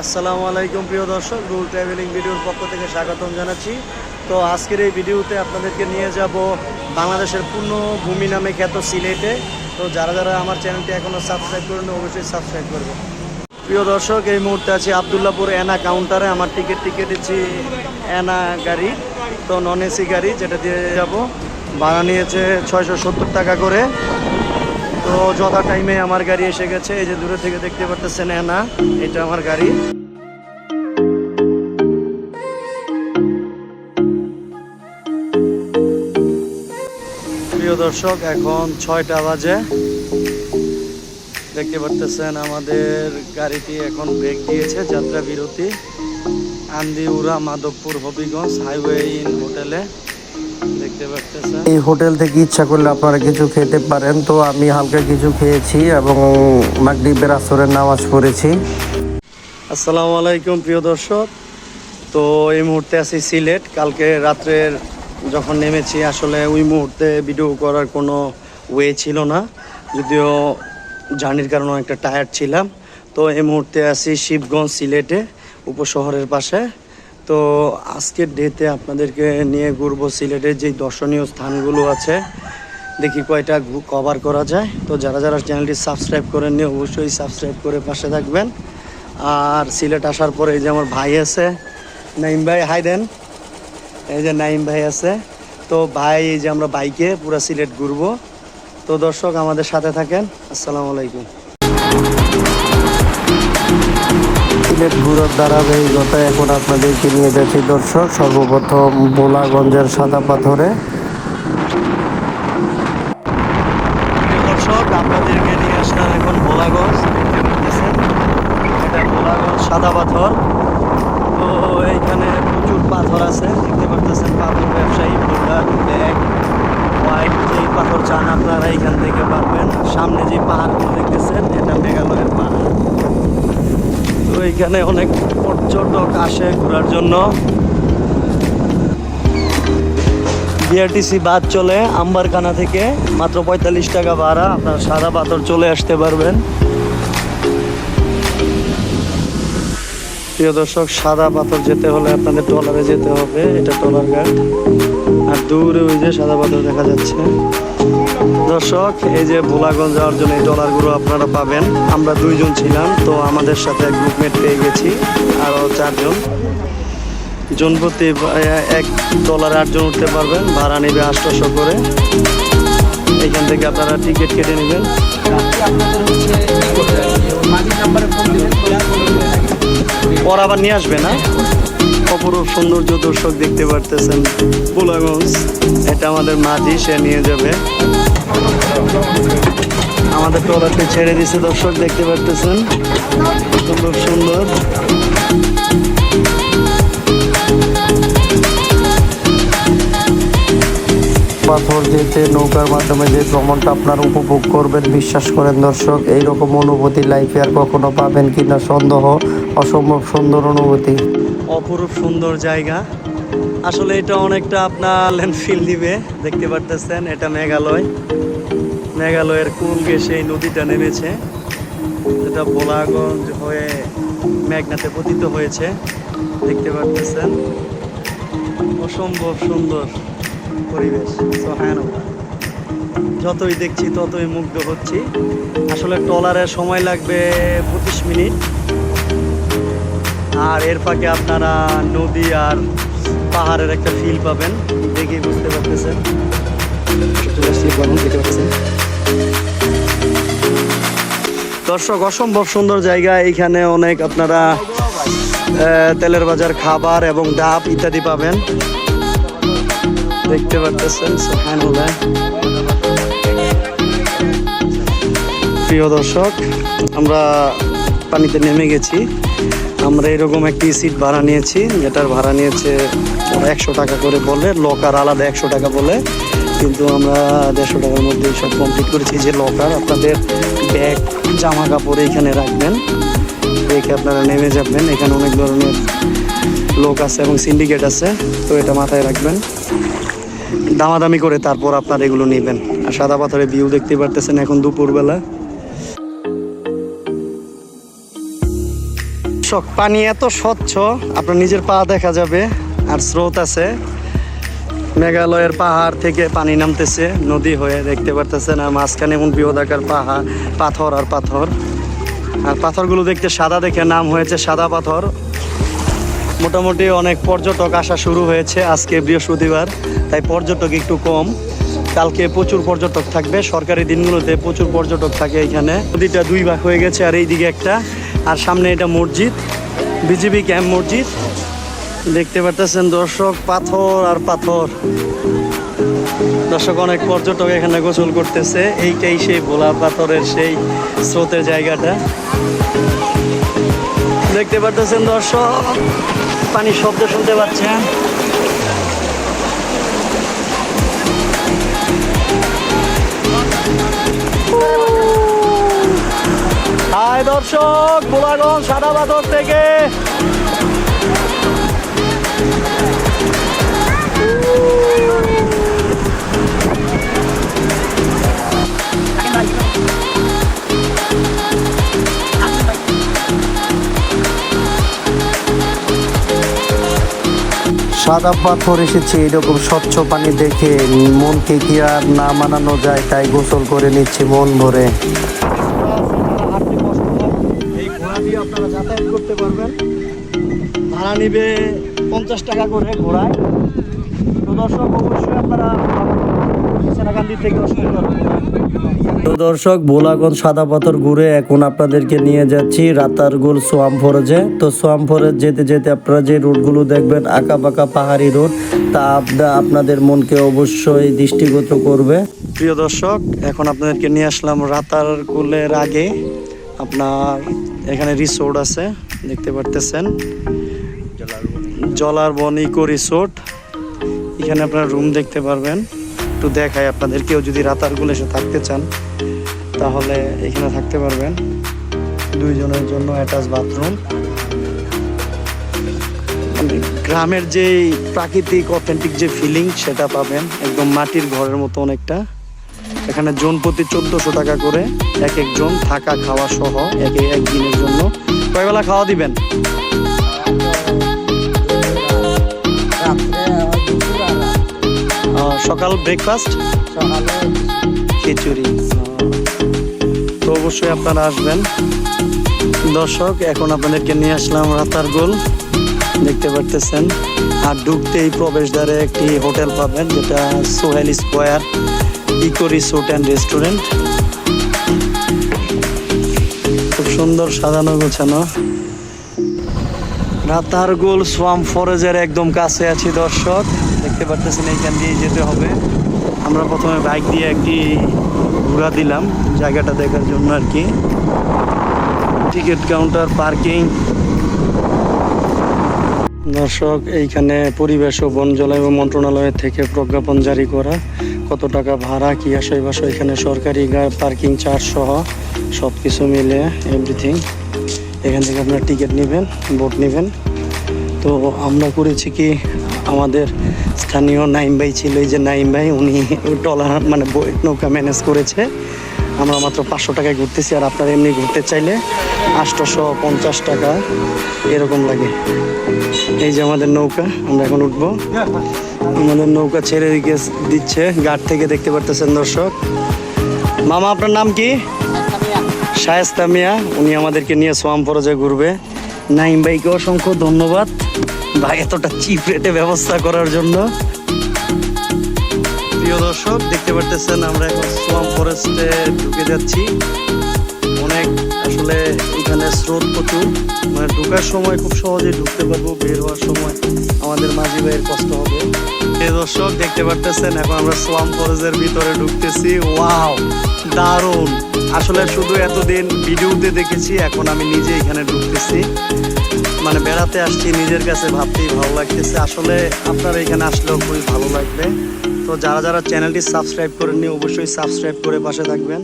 আসসালামু আলাইকুম প্রিয় দর্শক, রুল ট্রাভেলিং ভিডিওর পক্ষ থেকে স্বাগতম জানাচ্ছি। তো আজকের এই ভিডিওতে আপনাদেরকে নিয়ে যাব বাংলাদেশের পূর্ণ ভূমি নামে খ্যাত সিলেটে। তো যারা যারা আমার চ্যানেলটি এখনও সাবস্ক্রাইব করেন অবশ্যই সাবস্ক্রাইব করবেন। প্রিয় দর্শক, এই মুহূর্তে আছি আবদুল্লাপুর এনা কাউন্টারে। আমার টিকিট টিকেটেছি এনা গাড়ি, তো নন এসি গাড়ি যেটা দিয়ে যাব। ভাড়া নিয়েছে ছয়শো সত্তর টাকা করে। তো যথা টাইমে আমার গাড়ি এসে গেছে। এই যে দূরে থেকে দেখতে পারতেছেন না এটা আমার গাড়ি। প্রিয় দর্শক, এখন ছয়টা বাজে। দেখতে পারতেছেন আমাদের গাড়িটি এখন ব্রেক দিয়েছে যাত্রা বিরতি আন্দিউরা মাধবপুর হবিগঞ্জ হাইওয়ে ইন হোটেলে। এই হোটেল থেকে ইচ্ছা করলে আপনারা কিছু খেতে পারেন। তো আমি হালকা কিছু খেয়েছি এবং মাগরিবের আসরের নামাজ পড়েছি। আসসালামু আলাইকুম প্রিয় দর্শক। তো এই মুহূর্তে আছি সিলেট। কালকে রাত্রের যখন নেমেছি আসলে ওই মুহূর্তে ভিডিও করার কোনো ওয়ে ছিল না। যদিও জার্নির কারণে একটা টায়ার্ড ছিলাম। তো এই মুহূর্তে আছি শিবগঞ্জ সিলেটে উপশহরের পাশে। তো আজকের ডেতে আপনাদেরকে নিয়ে ঘুরবো সিলেটের যে দর্শনীয় স্থানগুলো আছে। দেখি কয়টা কভার করা যায়। তো যারা যারা চ্যানেলটি সাবস্ক্রাইব করেননি, অবশ্যই সাবস্ক্রাইব করে পাশে থাকবেন। আর সিলেট আসার পরে এই যে আমার ভাই আছে, নাইম ভাই হাই দেন। এই যে নাইম ভাই আছে। তো ভাই, এই যে আমরা বাইকে পুরো সিলেট ঘুরবো। তো দর্শক আমাদের সাথে থাকেন। আসসালামু আলাইকুম। সিলেট ঘুরার ধারাবাহিকতা এখন আপনাদেরকে নিয়ে যাচ্ছি। দর্শক, সর্বপ্রথম বোলাগঞ্জের সাদা পাথরে। দর্শক, আপনাদেরকে নিয়ে আসলাম এখন ভোলাগঞ্জ দেখতে পাচ্ছেন, এটা ভোলাগঞ্জ সাদা পাথর। তো এইখানে প্রচুর পাথর আছে, দেখতে পারতেছেন পাথর ব্যবসায়ী, বোল্ডার, ব্যাগ, হোয়াইট যেই পাথর চান আপনারা এইখান থেকে পারবেন সামনে যে পাহাড়গুলো দেখতেছেন, এটা মেঘালয়ের পাহাড়। তো এইখানে অনেক পর্যটক আসে ঘোরার জন্য। বিআরটিসি বাস চলে আম্বারখানা থেকে, মাত্র পঁয়তাল্লিশ টাকা ভাড়া, আপনার সাদা পাথর চলে আসতে পারবেন। প্রিয় দর্শক, সাদা পাথর যেতে হলে আপনাদের ট্রলারে যেতে হবে, এটা ট্রলার ঘাট আর দূরে ওই যে সাদা পাথর দেখা যাচ্ছে। দর্শক, এই যে ভোলাগঞ্জ যাওয়ার জন্য এই ডলারগুলো আপনারা পাবেন। আমরা দুইজন ছিলাম, তো আমাদের সাথে গ্রুপমেট পেয়ে গেছি আরও চারজন। জন প্রতি এক ডলার আটজন উঠতে পারবেন, ভাড়া নেবে আটশোশো করে। এখান থেকে আপনারা টিকিট কেটে নেবেন। পর আবার নিয়ে আসবে না? অপরূপ সৌন্দর্য দর্শক দেখতে পারতেছেন পোলাগঞ্জ এটা আমাদের মাঝি, সে নিয়ে যাবে। আমাদের ট্রলারটি ছেড়ে দিছে দর্শক দেখতে পারতেছেন। খুব সুন্দর। পাথর যেতে নৌকার মাধ্যমে যে ভ্রমণটা আপনারা উপভোগ করবেন বিশ্বাস করেন দর্শক এইরকম অনুভূতি লাইফে আর কখনো পাবেন কিনা সন্দেহ অসম্ভব সুন্দর অনুভূতি। অপরূপ সুন্দর জায়গা। আসলে এটা অনেকটা আপনার ল্যান্ডফিল দিবে, দেখতে পারতেছেন, এটা মেঘালয়। মেঘালয়ের কুল ঘেসে এই নদীটা নেমেছে। এটা ভোলাগঞ্জ হয়ে মেঘনাতে পতিত হয়েছে, দেখতে পারতেছেন। অসম্ভব সুন্দর পরিবেশ, সুবহানাল্লাহ। যতই দেখছি, ততই মুগ্ধ হচ্ছি। আসলে ট্রলারের সময় লাগবে পঁচিশ মিনিট। আর এর ফাঁকে আপনারা নদী আর পাহাড়ের একটা ফিল পাবেন। দেখেই বুঝতে পারতেছেন। দর্শক, অসম্ভব সুন্দর জায়গা। এইখানে অনেক আপনারা তেলের বাজার, খাবার এবং ডাব ইত্যাদি পাবেন। দেখতে পারতেছেন প্রিয় দর্শক, আমরা পানিতে নেমে গেছি। আমরা এরকম একটি সিট ভাড়া নিয়েছি, যেটার ভাড়া নিয়েছে একশো টাকা করে বলে লকার আলাদা একশো টাকা বলে কিন্তু আমরা দেড়শো টাকার মধ্যে সব কমপ্লিট করেছি। যে লকার আপনাদের ব্যাগ জামা কাপড় এখানে রাখবেন। রেখে আপনারা নেমে যাবেন। এখানে অনেক ধরনের লোক আছে এবং সিন্ডিকেট আছে, তো এটা মাথায় রাখবেন। দামাদামি করে তারপর আপনারা এগুলো নেবেন। আর সাদা পাথরের ভিউ দেখতে পারতেছেন এখন দুপুরবেলা। পানি এত স্বচ্ছ, আপনার নিজের পা দেখা যাবে। আর স্রোত আছে। মেঘালয়ের পাহাড় থেকে পানি নামতেছে, নদী হয়ে দেখতে পারতেছেন আর মাঝখানে এমন বৃহদাকার পাহাড়, পাথর আর পাথর। আর পাথরগুলো দেখতে সাদা দেখে নাম হয়েছে সাদা পাথর। মোটামুটি অনেক পর্যটক আসা শুরু হয়েছে আজকে বৃহস্পতিবার, তাই পর্যটক একটু কম। কালকে প্রচুর পর্যটক থাকবে, সরকারি দিনগুলোতে প্রচুর পর্যটক থাকে এখানে। নদীটা দুই ভাগ হয়ে গেছে আর এইদিকে একটা, আর সামনে এটা মসজিদ, বিজিবি ক্যাম্প মসজিদ। দেখতে পারতেছেন দর্শক, পাথর আর পাথর। দর্শক, অনেক পর্যটক এখানে গোসল করতেছে। এইটাই সেই ভোলা পাথরের সেই স্রোতের জায়গাটা। দেখতে পারতেছেন দর্শক, পানির শব্দ শুনতে পাচ্ছেন। দর্শক গোলাগঞ্জ সাদা পাথর থেকে সাদা পাথর এসেছে, এরকম স্বচ্ছ পানি দেখে মনকে কি আর না মানানো যায়, তাই গোসল করে নিচ্ছি মন ভরে। আপনারা যাতায়াত করতে পারবেন। ভাড়া নিবে পঞ্চাশ টাকা করে ঘোড়ায়। তো দর্শক, অবশ্যই আপনারা সেনাকান্দি থেকে অসুবিধা তো দর্শক ভোলাগঞ্জ সাদা পাথর ঘুরে এখন আপনাদেরকে নিয়ে যাচ্ছি রাতারগুল সোয়াম ফরজে। তো সোয়াম ফরেজ যেতে যেতে আপনারা যে রোডগুলো দেখবেন আঁকা বাঁকা পাহাড়ি রোড তা আপনা- আপনাদের মনকে অবশ্যই দৃষ্টিগত করবে। প্রিয় দর্শক, এখন আপনাদেরকে নিয়ে আসলাম রাতার কুলের আগে। আপনার এখানে রিসোর্ট আছে, দেখতে পারতেছেন। জলার বন ইকো রিসোর্ট। এখানে আপনারা রুম দেখতে পারবেন। একটু দেখায় আপনাদের। কেউ যদি রাতারগুল এসে থাকতে চান, তাহলে এখানে থাকতে পারবেন। দুইজনের জন্য অ্যাটাচ বাথরুম। মানে গ্রামের যে প্রাকৃতিক, অথেন্টিক যে ফিলিং সেটা পাবেন। একদম মাটির ঘরের মতো অনেকটা। এখানে জন প্রতি চোদ্দশো টাকা করে এক একজন থাকা, খাওয়া সহ এক একদিনের জন্য। কয়বেলা খাওয়া দিবেন? সকাল ব্রেকফাস্ট খিচুড়ি। তো অবশ্যই আপনারা আসবেন। দর্শক, এখন আপনাদেরকে নিয়ে আসলাম রাতার গোল। দেখতে পারতেছেন। আর ঢুকতেই প্রবেশদ্বারে একটি হোটেল পাবেন, যেটা Sohel square, eco resort and restaurant. খুব সুন্দর সাজানো গোছানো। রাতারগুল সোয়াম ফরেজের একদম কাছে আছি দর্শক। দেখতে পারতেছেন, এইখান দিয়ে যেতে হবে। আমরা প্রথমে বাইক দিয়ে একটি ঘোরা দিলাম, জায়গাটা দেখার জন্য আর কি। Ticket counter, parking. দর্শক, এইখানে পরিবেশ ও বন জলবায়ু মন্ত্রণালয়ের থেকে প্রজ্ঞাপন জারি করা। কত টাকা ভাড়া, কি আসয় বাসয় এখানে সরকারি পার্কিং চার্জ সহ সব কিছু মিলে এভরিথিং এখান থেকে আপনার টিকিট নেবেন বোট নেবেন। তো আমরা করেছি কি আমাদের স্থানীয় নাইম ভাই ছিল, এই যে নাইম ভাই, উনি টলার মানে নৌকা ম্যানেজ করেছে। আমরা মাত্র পাঁচশো টাকায় ঘুরতেছি, আর আপনারা এমনি ঘুরতে চাইলে আটশোশো পঞ্চাশ টাকা, এরকম লাগে। এই যে আমাদের নৌকা, আমরা এখন উঠবো। আমাদের নৌকা ছেড়ে দিকে- দিচ্ছে, ঘাট থেকে দেখতে পারতেছেন দর্শক। মামা, আপনার নাম কি? শায়েস্তা মিয়া। উনি আমাদেরকে নিয়ে সোয়াম ফরজে ঘুরবে। নাইম ভাইকে অসংখ্য ধন্যবাদ। ভাই, এতটা চিপ রেটে ব্যবস্থা করার জন্য। প্রিয় দর্শক, দেখতে পারতেছেন, আমরা এখন সোয়াম ফরেস্টে ঢুকে যাচ্ছি। অনেক আসলে এখানে স্রোত প্রচুর। মানে ঢোকার সময় খুব সহজে ঢুকতে পারব, বের হওয়ার সময় আমাদের মাঝি ভাইয়ের কষ্ট হবে। দর্শক, দেখতে পারতেছেন, এখন আমরা সোয়াম ফরেস্টের ভিতরে ঢুকতেছি। ওয়াও, দারুণ! আসলে শুধু এতদিন ভিডিওতে দেখেছি, এখন আমি নিজে এখানে ঢুকতেছি। মানে বেড়াতে আসছি, নিজের কাছে ভাবতেই ভালো লাগতেছে। আসলে আপনারা এখানে আসলেও খুবই ভালো লাগবে। তো যারা যারা চ্যানেলটি সাবস্ক্রাইব করেননি, অবশ্যই সাবস্ক্রাইব করে পাশে থাকবেন।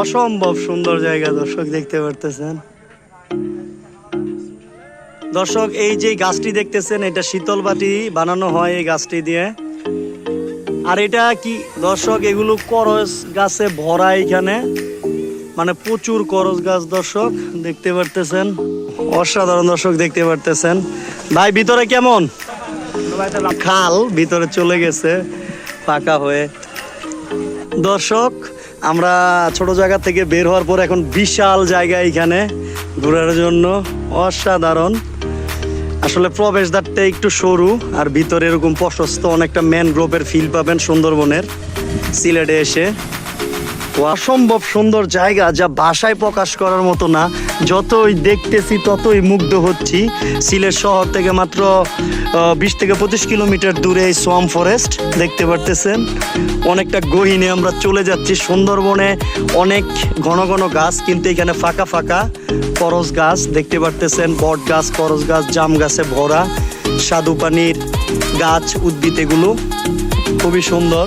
অসম্ভব সুন্দর জায়গা দর্শক দেখতে পারতেছেন। দর্শক, এই যে গাছটি দেখতেছেন, এটা শীতল বাটি বানানো হয় এই গাছটি দিয়ে। আর এটা কি, দর্শক, এগুলো করস গাছে ভরা এখানে। মানে প্রচুর করস গাছ, দর্শক, দেখতে পারতেছেন। অসাধারণ দর্শক দেখতে পারতেছেন। ভাই, ভিতরে কেমন? খাল ভিতরে চলে গেছে ফাঁকা হয়ে। দর্শক আমরা ছোট জায়গা থেকে বের হওয়ার পর এখন বিশাল জায়গা এখানে ঘোরার জন্য। অসাধারণ। আসলে প্রবেশদ্বারটা একটু সরু আর ভিতরে এরকম প্রশস্ত অনেকটা ম্যানগ্রোভের ফিল পাবেন সুন্দরবনের। সিলেটে এসে। অসম্ভব সুন্দর জায়গা যা ভাষায় প্রকাশ করার মতো না। যতই দেখতেছি, ততই মুগ্ধ হচ্ছি। সিলেট শহর থেকে মাত্র বিশ থেকে পঁচিশ কিলোমিটার দূরে এই সোয়াম ফরেস্ট, দেখতে পারতেছেন? অনেকটা গহীনে আমরা চলে যাচ্ছি। সুন্দরবনে অনেক ঘন ঘন গাছ, কিন্তু এখানে ফাঁকা ফাঁকা করস গাছ, দেখতে পারতেছেন? বট গাছ করস গাছ, জাম গাছে ভরা। স্বাদু পানির গাছ, উদ্ভিদ এগুলো। খুবই সুন্দর।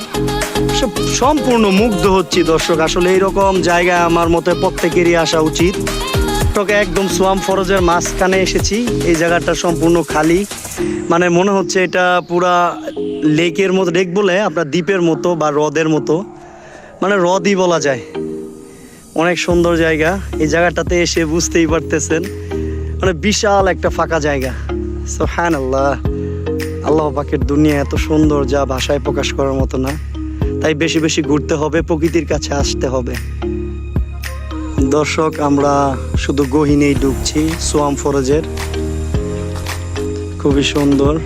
সম্পূর্ণ মুগ্ধ হচ্ছি, দর্শক। আসলে এইরকম জায়গায় আমার মতে প্রত্যেকেরই আসা উচিত। তোকে একদম সোয়াম ফরজের মাঝখানে এসেছি, এই জায়গাটা সম্পূর্ণ খালি। মানে মনে হচ্ছে এটা পুরা লেকের মতো, লেক বলে আপনার দ্বীপের মতো বা হ্রদের মতো। মানে হ্রদই বলা যায়। অনেক সুন্দর জায়গা। এই জায়গাটাতে এসে বুঝতেই পারতেছেন। মানে বিশাল একটা ফাঁকা জায়গা। সো হ্যান আল্লাহ আল্লাহ পাকের দুনিয়া এত সুন্দর যা ভাষায় প্রকাশ করার মতো না। তাই বেশি বেশি ঘুরতে হবে, প্রকৃতির কাছে আসতে হবে। দর্শক, আমরা শুধু গহিনেই ডুবছি, সোয়াম ফরজের। খুবই সুন্দর।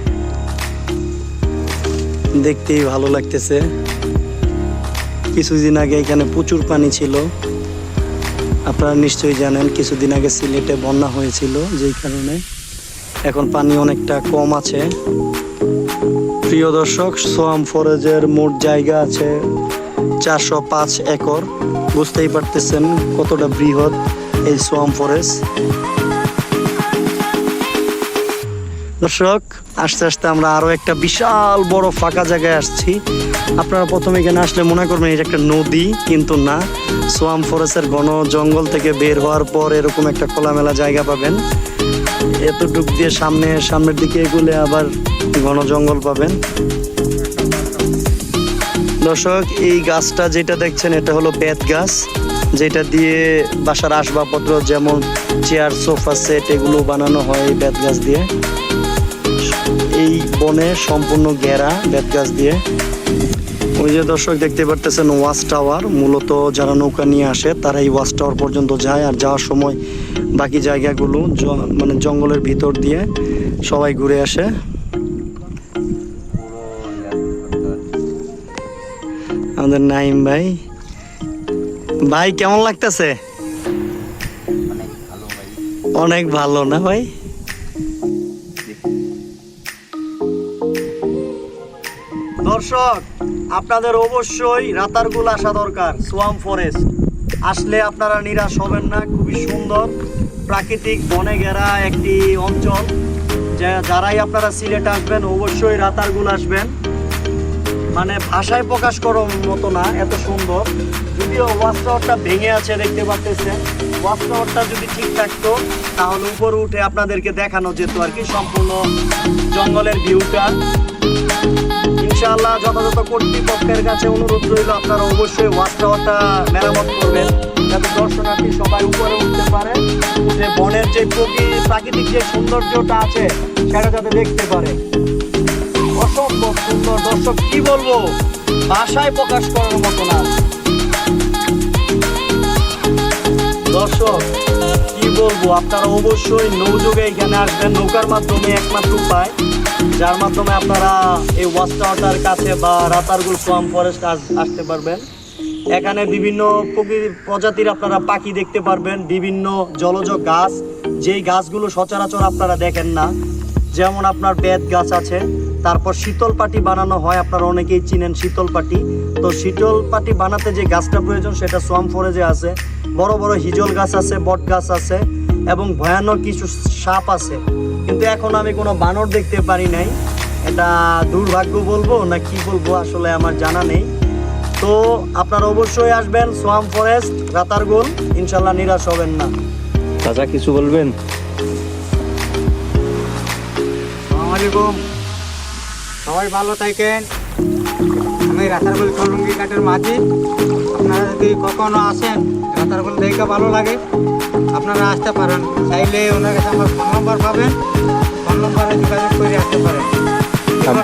দেখতেই ভালো লাগতেছে। কিছুদিন আগে এখানে প্রচুর পানি ছিল। আপনারা নিশ্চয়ই জানেন, কিছুদিন আগে সিলেটে বন্যা হয়েছিল, যেই কারণে এখন পানি অনেকটা কম আছে। প্রিয় দর্শক, সোয়াম ফরেজের মোট জায়গা আছে চারশো পাঁচ একর। বুঝতেই পারতেছেন কতটা বৃহৎ এই সোয়াম ফরেস্ট দর্শক, আস্তে আস্তে আমরা আরও একটা বিশাল বড় ফাঁকা জায়গায় আসছি। আপনারা প্রথমে এখানে আসলে মনে করবেন এটা একটা নদী, কিন্তু না। সোয়াম ফরেস্টের ঘন জঙ্গল থেকে বের হওয়ার পর এরকম একটা খোলামেলা জায়গা পাবেন। এতটুক দিয়ে সামনে, সামনের দিকে এগুলে আবার ঘন জঙ্গল পাবেন। দর্শক, এই গাছটা যেটা দেখছেন, এটা হলো বেত গাছ। যেটা দিয়ে বাসার আসবাবপত্র যেমন চেয়ার, সোফা সেট, এগুলো বানানো হয় এই বেত গাছ দিয়ে। এই বনে সম্পূর্ণ ঘেরা বেত গাছ দিয়ে। ওই যে দর্শক দেখতে পারতেছেন, ওয়াচ টাওয়ার। মূলত যারা নৌকা নিয়ে আসে তারা এই ওয়াচ টাওয়ার পর্যন্ত যায়। আর যাওয়ার সময় বাকি জায়গাগুলো মানে জঙ্গলের ভিতর দিয়ে সবাই ঘুরে আসে। আমাদের নাইম ভাই। ভাই, কেমন লাগতেছে? অনেক ভালো না ভাই? দর্শক, আপনাদের অবশ্যই রাতারগুল আসা দরকার, সোয়াম ফরেস্ট। আসলে আপনারা নিরাশ হবেন না, খুবই সুন্দর। প্রাকৃতিক বনে ঘেরা একটি অঞ্চল যারাই আপনারা সিলেট আসবেন, অবশ্যই রাতারগুল আসবেন। মানে ভাষায় প্রকাশ করার মতো না, এত সুন্দর। যদিও ওয়াচ টাওয়ারটা ভেঙে আছে, দেখতে পাচ্ছেন ওয়াচ টাওয়ারটা যদি ঠিক থাকতো, তাহলে উপরে উঠে আপনাদেরকে দেখানো যেত আর কি, সম্পূর্ণ জঙ্গলের ভিউটা। ইনশাআল্লাহ যথাযথ কর্তৃপক্ষের কাছে অনুরোধ রইল, আপনারা অবশ্যই ওয়াচ টাওয়ারটা মেরামত করবেন। যাতে দর্শনার্থী সবাই উপরে উঠতে পারে। যে বনের যে প্রকৃতি প্রাকৃতিক যে সৌন্দর্যটা আছে, সেটা যাতে দেখতে পারে। অসম্ভব সুন্দর দর্শক, কি বলব? ভাষায় প্রকাশ করার মতো না। দর্শক, কি বলব? আপনারা অবশ্যই নৌযোগে এখানে আসবেন। নৌকার মাধ্যমে একমাত্র উপায়, যার মাধ্যমে আপনারা এই টাওয়ারটার কাছে বা রাতারগুল সোয়াম ফরেস্ট আসতে পারবেন। এখানে বিভিন্ন প্রজাতির আপনারা পাখি দেখতে পারবেন, বিভিন্ন জলজ গাছ। যেই গাছগুলো সচরাচর আপনারা দেখেন না, যেমন আপনার বেত গাছ আছে, তারপর শীতল পাটি বানানো হয়, আপনারা অনেকেই চিনেন শীতল পাটি তো শীতল পাটি বানাতে যে গাছটা প্রয়োজন, সেটা সোয়াম ফরেজে আছে। বড় বড় হিজল গাছ আছে, বট গাছ আছে, এবং ভয়ানক কিছু সাপ আছে। কিন্তু এখন আমি কোনো বানর দেখতে পারি নাই। এটা দুর্ভাগ্য বলব না কি বলব, আসলে আমার জানা নেই। তো আপনারা অবশ্যই আসবেন সোয়াম ফরেস্ট রাতারগুল। ইনশাল্লাহ নিরাশ হবেন না। চাচা কিছু বলবেন? সবাই ভালো থাকেন। আমি রাতারগুল চৌরঙ্গি ঘাটের মাঝি। আপনারা যদি কখনো আসেন রাতারগুল দেখে ভালো লাগে আপনারা আসতে পারেন। চাইলে ওনার কাছে আমার ফোন নম্বর পাবেন। ফোন নম্বরে যোগাযোগ করে আসতে পারেন।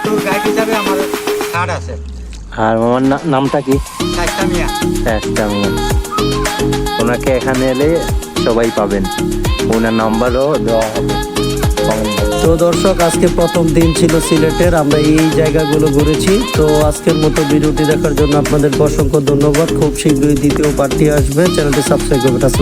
টুর গাইড হিসাবে আমার কার্ড আছে। আর আমার নামটা কি? ওনাকে এখানে এলে সবাই পাবেন। ওনার নাম্বারও দেওয়া হবে। তো দর্শক আজকে প্রথম দিন ছিল সিলেটের। আমরা এই জায়গাগুলো ঘুরেছি। তো আজকের মতো ভিডিওটি দেখার জন্য আপনাদের অসংখ্য ধন্যবাদ। খুব শীঘ্রই দ্বিতীয় পার্টি আসবে। চ্যানেলটি সাবস্ক্রাইব করবেন। আসসালাম